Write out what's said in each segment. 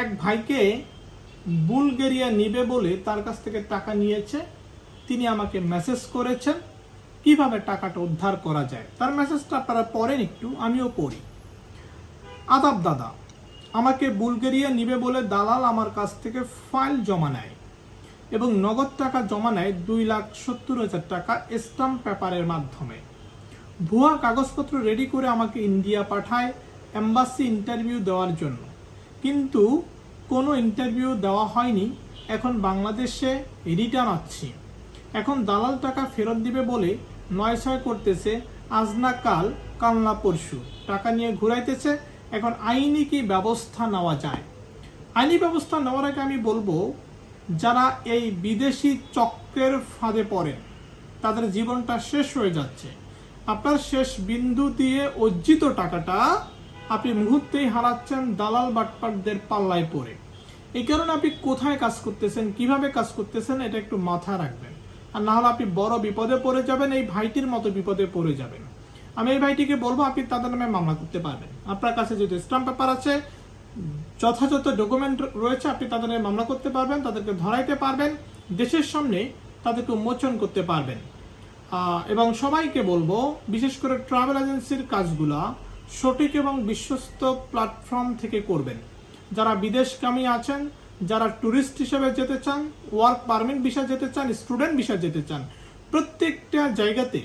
এক ভাইকে বুলগেরিয়া নিবে বলে তার কাছ থেকে টাকা নিয়েছে। তিনি আমাকে মেসেজ করেছেন, কীভাবে টাকাটা উদ্ধার করা যায়। তার মেসেজটা আপনারা পড়েন একটু, আমিও পড়ি। আদাব দাদা, আমাকে বুলগেরিয়া নিবে বলে দালাল আমার কাছ থেকে ফাইল জমা নেয় এবং নগদ টাকা জমা নেয় দুই লাখ সত্তর হাজার টাকা স্টাম্প পেপারের মাধ্যমে। ভুয়া কাগজপত্র রেডি করে আমাকে ইন্ডিয়া পাঠায় এম্বাসি ইন্টারভিউ দেওয়ার জন্য। কিন্তু কোনো ইন্টারভিউ দেওয়া হয়নি। এখন বাংলাদেশে রিটার্ন আছি এখন দালাল টাকা ফেরত দিবে বলে নয় ছয় করতেছে আজ না কাল কাল না পরশু। টাকা নিয়ে ঘুরাইতেছে। এখন আইনি কি ব্যবস্থা নেওয়া যায়? আইনি ব্যবস্থা নেওয়ার আগে আমি বলব, যারা এই বিদেশি চক্রের ফাঁদে পড়েন, তাদের জীবনটা শেষ হয়ে যাচ্ছে। আপনার শেষ বিন্দু দিয়ে অর্জিত টাকাটা আপনি মুহূর্তেই হারাচ্ছেন দালাল বাটপাটদের পাল্লায় পড়ে। এই কারণে আপনি কোথায় কাজ করতেছেন, কীভাবে কাজ করতেছেন, এটা একটু মাথা রাখবেন। আর না হলে আপনি বড় বিপদে পড়ে যাবেন, এই ভাইটির মতো বিপদে পড়ে যাবেন। আমি এই ভাইটিকে বলব, আপনি তাদের নামে মামলা করতে পারবেন। আপনার কাছে যেহেতু স্টাম্প পেপার আছে, যথাযথ ডকুমেন্ট রয়েছে, আপনি তাদের নামে মামলা করতে পারবেন, তাদেরকে ধরাইতে পারবেন, দেশের সামনে তাদেরকে উন্মোচন করতে পারবেন। এবং সবাইকে বলব, বিশেষ করে ট্রাভেল এজেন্সির কাজগুলা সঠিক এবং বিশ্বস্ত প্ল্যাটফর্ম থেকে করবেন। যারা বিদেশগামী আছেন, যারা ট্যুরিস্ট হিসেবে যেতে চান, ওয়ার্ক পারমিট ভিসা যেতে চান, স্টুডেন্ট ভিসা যেতে চান, প্রত্যেকটা জায়গাতে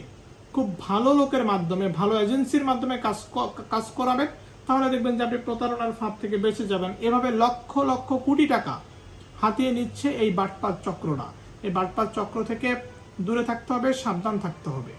খুব ভালো লোকের মাধ্যমে, ভালো এজেন্সির মাধ্যমে কাজ কাজ করাবেন, তাহলে দেখবেন যে আপনি প্রতারণার ফাঁদ থেকে বেঁচে যাবেন। এভাবে লক্ষ লক্ষ কোটি টাকা হাতিয়ে নিচ্ছে এই বাটপাত চক্ররা এই বাটপাত চক্র থেকে দূরে থাকতে হবে, সাবধান থাকতে হবে।